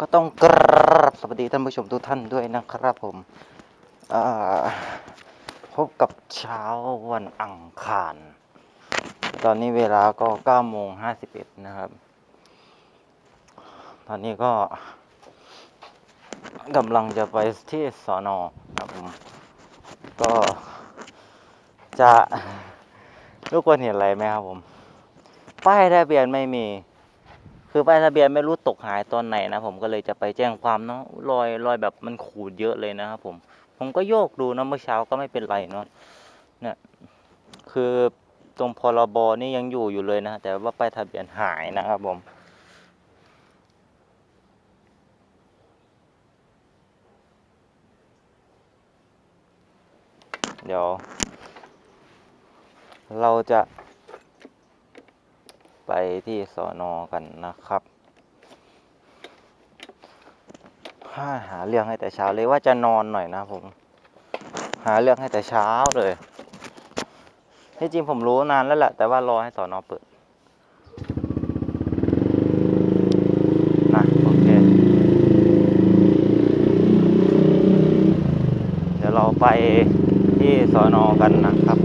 ก็ต้องกราบสวัสดีท่านผู้ชมทุกท่านด้วยนะครับผมพบกับเช้าวันอังคาร ตอนนี้เวลาก็9โมง51 นะครับ ตอนนี้ก็กำลังจะไปที่สอนอครับผมก็จะทุกคนเห็นอะไรไหมครับผม ป้ายทะเบียนไม่มี คือป้ายทะเบียนไม่รู้ตกหายตอนไหนนะผมก็เลยจะไปแจ้งความเนาะรอยรอยแบบมันขูดเยอะเลยนะครับผม ผมก็โยกดูนะเมื่อเช้าก็ไม่เป็นไรเนาะเนี่ยคือตรงพรบนี่ยังอยู่อยู่เลยนะ แต่ว่าป้ายทะเบียนหายนะครับผมเดี๋ยว เราจะ ไปที่สอนอกันนะครับหาเรื่องให้แต่เช้าเลยว่าจะนอนหน่อยนะผม หาเรื่องให้แต่เช้าเลยที่จริงผมรู้นานแล้วแหละแต่ว่ารอให้สอนอเปิดนะโอเคเดี๋ยวเราไปที่สอนอกันนะครับ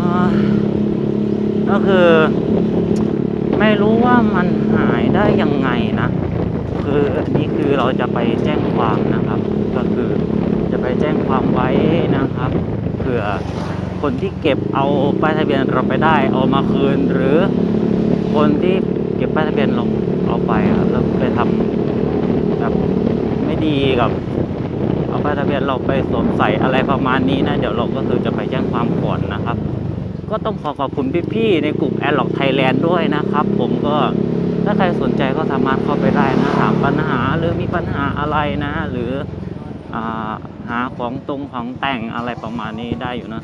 อ่าก็ คือ ไม่รู้ว่ามันหายได้ยังไงนะ คือนนี้คือเราจะไปแจ้งความนะครับ ก็คือจะไปแจ้งความไว้นะครับเผื่อคนที่เก็บเอาป้ายทะเบียนเราไปได้เอามาคืน หรือคนที่เก็บป้ายทะเบียนเราเอาไปแล้วไปทำแบบไม่ดีกับเอาป้ายทะเบียนเราไปสวมใส่อะไรประมาณนี้นะ เดี๋ยวเราก็คือจะไปแจ้งความก่อนนะครับ ก็ต้องขอขอบคุณพี่ๆในกลุ่มแอดล็อกไทยแลนด์ด้วยนะครับ ผมก็ถ้าใครสนใจก็สามารถเข้าไปได้นะถามปัญหาหรือมีปัญหาอะไรนะ หรืออาหาของตรงของแต่งอะไรประมาณนี้ได้อยู่นะ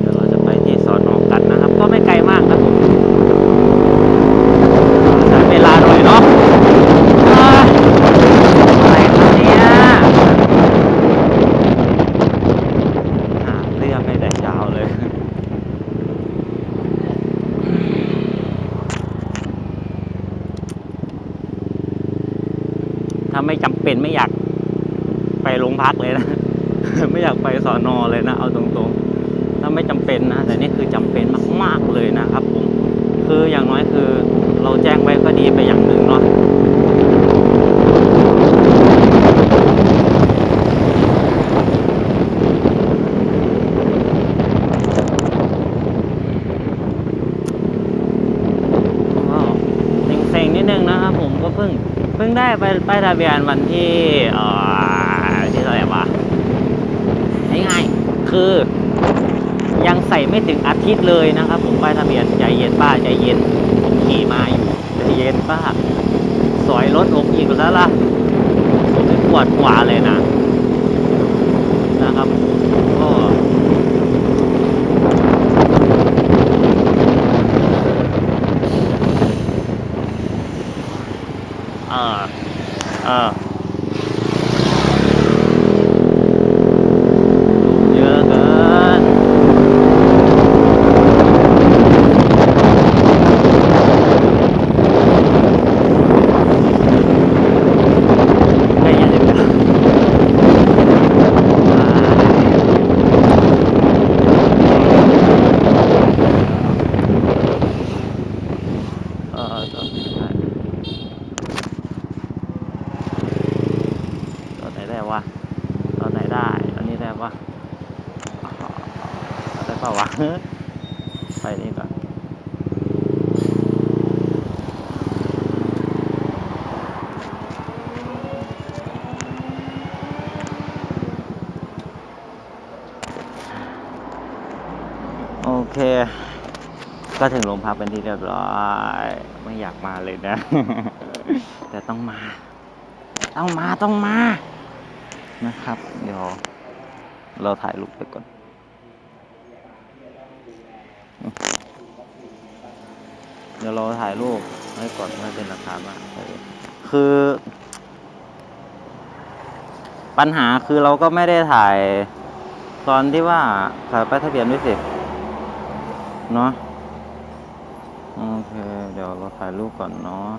เดี๋ยวเราจะไปที่สอนอกันนะครับ ก็ไม่ไกลมากครับผมใช้เวลาหน่อยเนาะอ่าอะไรครับเนี่ยหาเรื่องให้แต่เช้าเลย ถ้าไม่จำเป็นไม่อยากไปโรงพักเลยนะ ไม่อยากไปสอนอเลยนะ เอาตรงๆ ถ้าไม่จำเป็นนะ แต่นี่คือจำเป็นมากๆเลยนะครับผม คืออย่างน้อยคือเราแจ้งไว้ก็ดีไปอย่างหนึ่งเนาะ ก็เซ็งๆนิดนึงนะครับผมก็เพิ่งเพิ่ง ได้ไปป้ายทะเบียนวันที่เอ่อที่เท่าไหร่วะง่ายๆคือ ยังใส่ไม่ถึงอาทิตย์เลยนะครับ ผมป้ายทะเบียนใจเย็นป้าใจเย็นผมขี่มาอยู่ใจเย็นป้าสอยรถผมอีกแล้วล่ะผมปวดกว่าเลยนะนะครับก็เออเออเยอะเกิน ไม่อยากจะกลับเออตอนไหนได้ตอนไหนได้วะตอนไหนได้ตอนนี้ได้ วะได้เปล่าวะไปนี่ก่อนโอเค ก็ถึงโรงพักเป็นที่เรียบร้อย ไม่อยากมาเลยนะ แต่ต้องมา ต้องมาต้องมานะครับ เดี๋ยว เราถ่ายรูปไปก่อน เดี๋ยวเราถ่ายรูปไว้ก่อนไว้เป็นหลักฐานว่าคือ ปัญหาคือเราก็ไม่ได้ถ่ายตอนที่ว่าถ่ายป้ายทะเบียนด้วยสิเนาะโอเค เดี๋ยวเราถ่ายรูปก่อนเนาะ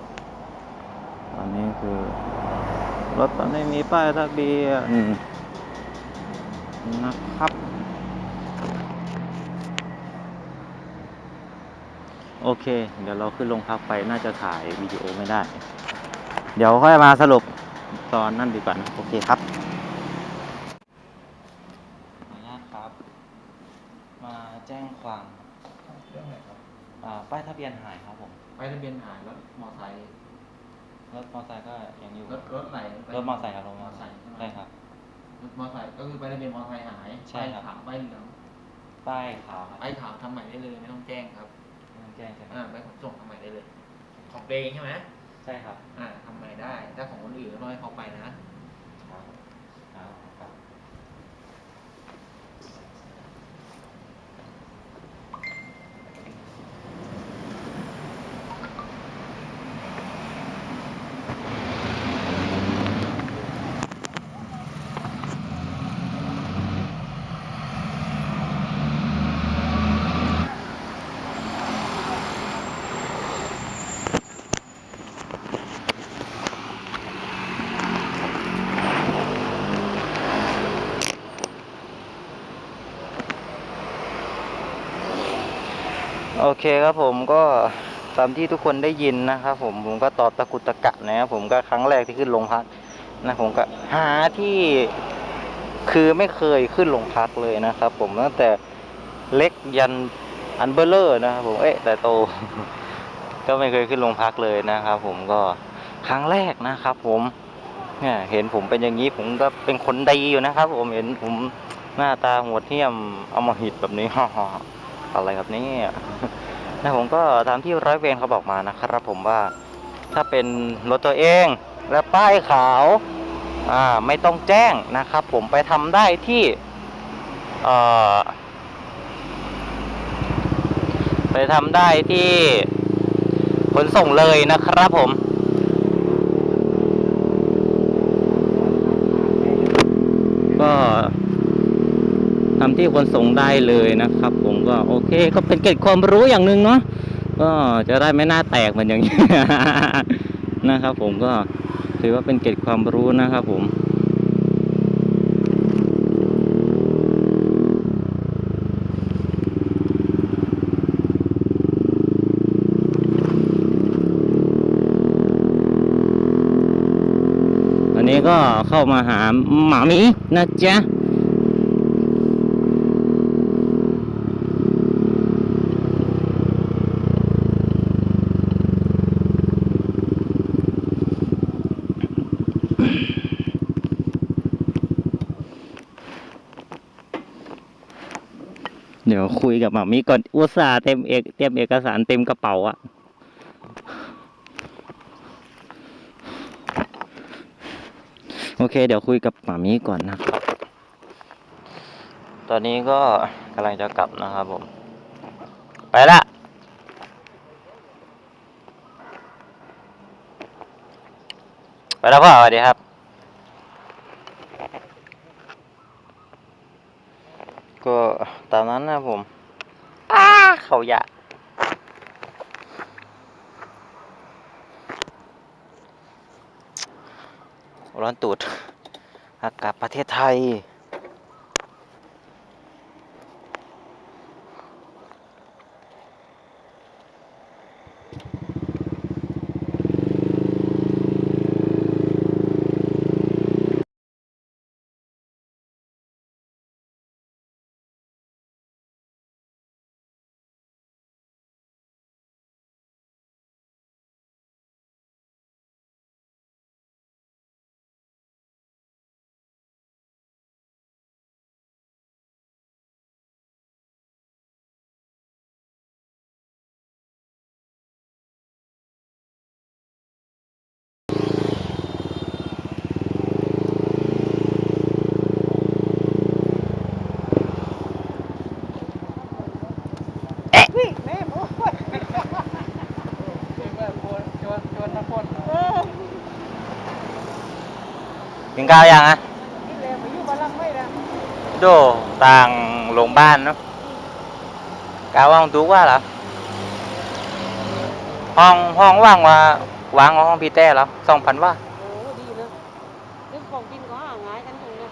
อันนี้คือรถมันไม่มีป้ายทะเบียน นะครับ โอเค เดี๋ยวเราขึ้นโรงพักไปน่าจะถ่ายวิดีโอไม่ได้ เดี๋ยวค่อยมาสรุปตอนนั่นดีกว่านะโอเคครับขออนุญาตครับ มาแจ้งความเรื่องอะไรครับอ่าป้ายทะเบียนหายครับผมไปทะเบียนหายรถมอไซค์รถมอเตอร์ไซค์ก็ยังอยู่รถรถไหนรถมอเตอร์ไซค์ครับรถมมออเตอร์ไซไซค์ค์ใช่ไหม ใช่ครับรถ มอไซค์ก็คือไปทะเบียนมอไซค์หายใช่ครับป้ายขาวป้ายเหลืองป้ายขาวครับป้ายขาวทำใหม่ได้เลยไม่ต้องแจ้งครับไม่ต้องแจ้งใช่ไหมอ่าไปขนส่งทำใหม่ได้เลย ของตัวเองใช่ไหมใช่ครับ อ่าทำใหม่ได้ถ้าของคนอื่นก็ต้องให้เขาไปนะ ครับครับครับ โอเคครับผมก็ตามที่ทุกคนได้ยินนะครับผมผมก็ตอบตะกุตะกะนะครับผมก็ครั้งแรกที่ขึ้นโรงพักนะผมก็หาที่คือไม่เคยขึ้นโรงพักเลยนะครับ ผมตั้งแต่เล็กยันอันเบลเลอร์นะครับผมเอ๊ะแต่โต ก็ไม่เคยขึ้นโรงพักเลยนะครับ ผมก็ครั้งแรกนะครับ ผมเนี่ยเห็นผมเป็นอย่างนี้ผมก็เป็นคนดีอยู่นะครับ ผมเห็นผมหน้าตาหัวเที่ยมอมหิดแบบนี้ อะไรครับนี่นะผมก็ตามที่ร้อยเวรเขาบอกมานะครับ ผมว่าถ้าเป็นรถตัวเองและป้ายขาวอ่าไม่ต้องแจ้งนะครับ ผมไปทำได้ที่เอ่อไปทำได้ที่ขนส่งเลยนะครับผมก็ ทำที่ขนส่งได้เลยนะครับ ผมก็โอเค ก็เป็นเกร็ดความรู้อย่างหนึ่งเนาะก็จะได้ไม่น่าแตกเหมือนอย่างนี้นะครับ ผมก็ถือว่าเป็นเกร็ดความรู้นะครับ ผมวันนี้ก็เข้ามาหาหมามีนะจ๊ะ คุยกับหมามีก่อนอุตส่าห์เต็มเอกเตรียมเอกสารเต็มกระเป๋าอะโอเค เดี๋ยวคุยกับหมามีก่อนนะครับ ตอนนี้ก็กำลังจะกลับนะครับผม ไปละไปแล้วพ่อสวัสดีครับ ก็ตามนั้นนะผมอ้าเขาอยากร้อนตูดอากาศประเทศไทย กินข้าวยังอะนี่แหละมาอยู่บ้านหลังไม่ละโดต่างโรงพยาบาลเนาะกาว่างตูกว่าเหรอห้องห้องว่างว่าวางห้องพี่แต่แล้วสองพันว่าโอ้ดีนะนึกของกินก็หาง่ายกันตรงเนี้ย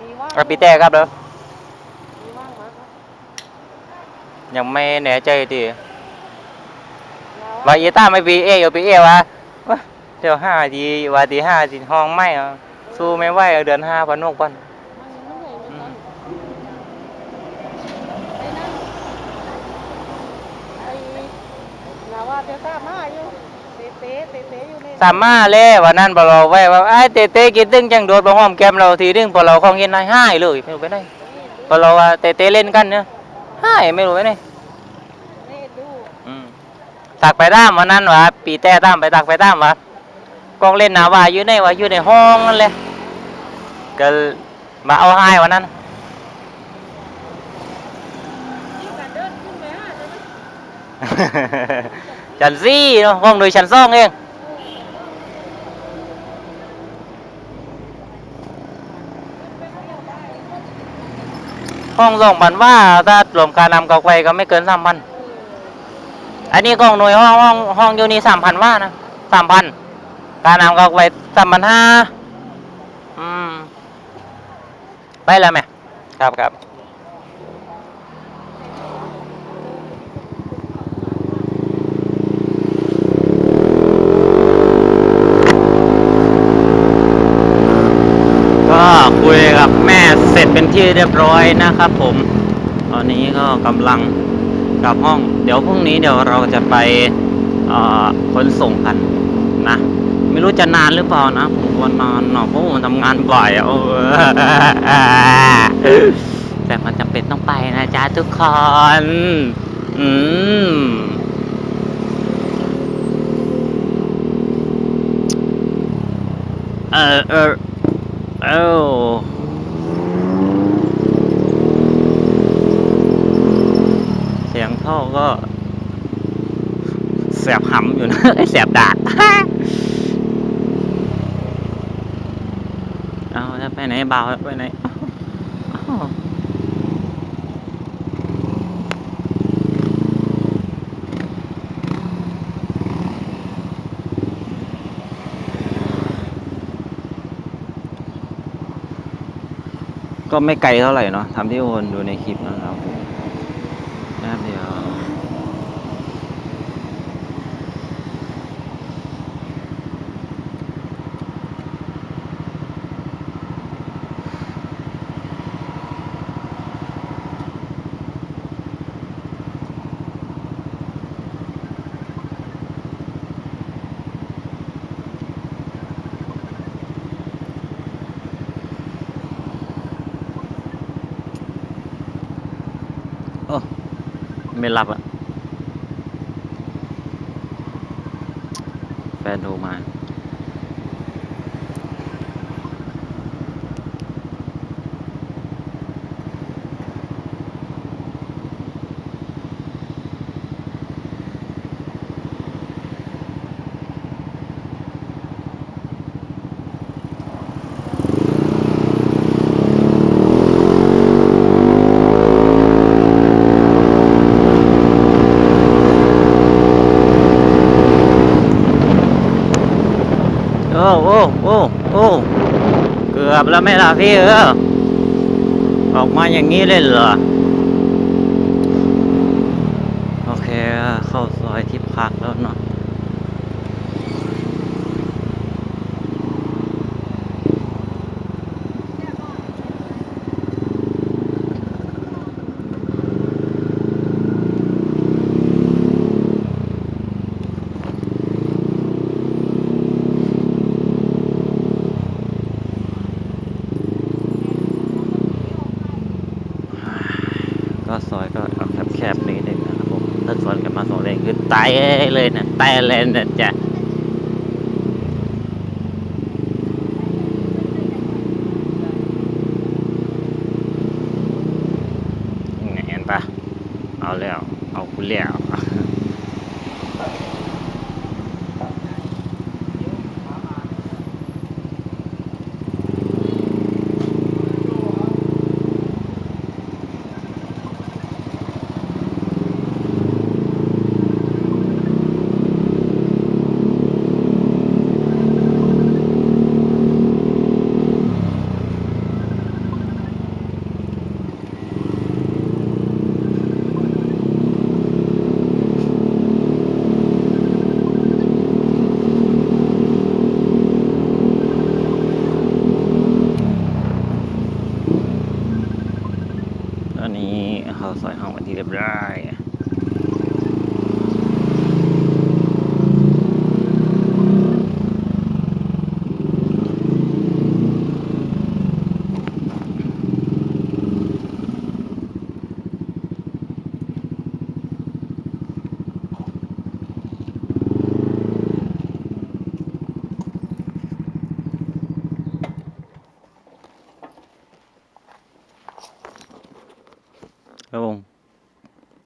มีว่างแล้วพี่แต่ครับเด้อมีว่างมากครับยังไม่แน่ใจดีลว่าอีต้าไม่ปีเออยู่ปีเอวะวะ เดี๋ยวห้าทีว่าทีห้าทีห้องไม่เอาสู้ไม่ไหวเอาเดือนห้าพันนกพันมันเหนื่อยเหมือนกันไอ้นั่นไอ้นาว่าเดลต้ามาอยู่เตะเตะเตะเตะอยู่ในสามมาเล่วันนั้นพอเราไว้ว่าไอ้เตเต้กินตึ้งจังโดดบะหอมแก้มเราทีนึงพอเราของเย็นนายห้ายเลยไม่รู้ไปไหนพอเราว่าเตเต้เล่นกันเนี่ยห้ายไม่รู้ไปไหนนี่ดูอืมตักไปตามวันนั้นวะปีแต่ตามไปตักไปตามวะ กองเล่นหนาว่าอยู่ในว่าอยู่ในห้องนั่นแหละก็มาเอาให้วันนั้นยิ่งการเดินขึ้นไปหาใช่ไหมชั้นสี่เนาะห้องโดยชั้นสองเองห้องสองพันว่าถ้ารวมการนำกอกไฟก็ไม่เกินสามพันอันนี้กองหน่วยห้องห้องห้องอยู่นี่สามพันว่านะสามพัน การนำกอกไฟสามพันห้าอืม ไปแล้วไหมครับครับก็คุยกับแม่เสร็จเป็นที่เรียบร้อยนะครับผม ตอนนี้ก็กำลังกลับห้อง เดี๋ยวพรุ่งนี้เดี๋ยวเราจะไปเอ่อขนส่งกันนะ ไม่รู้จะนานหรือเปล่านะผมว่านานเนาะเพราะผมทำงานบ่อยอะโอ้แต่มันจำเป็นต้องไปนะจ๊ะทุกคน อืมเออเออเอ้าเสียงท่อก็แสบหำอยู่นะไอแสบดาก เอา จะไปไหนเบาไปไหนก็ไม่ไกลเท่าไหร่เนาะทำที่โอนดูในคลิปนะครับแป๊บเดียว โอ้ ไม่รับอะแฟนโทรมา โอ้โอ้โอ้โอ้เกือบแล่ะพี่เออ ออกมาอย่างนี้เลยเหรอ โอเค เข้าซอยที่พักแล้วเนาะก็ ซอยก็แคบๆนิดนึงนะครับผมถ้าสวนกันมาสองเลนคือตายเลยนะตายเลยนะจ๊ะ เอาแล้ว เอาคุณแล้ว ตอนนี้เขาซอยห้อง วั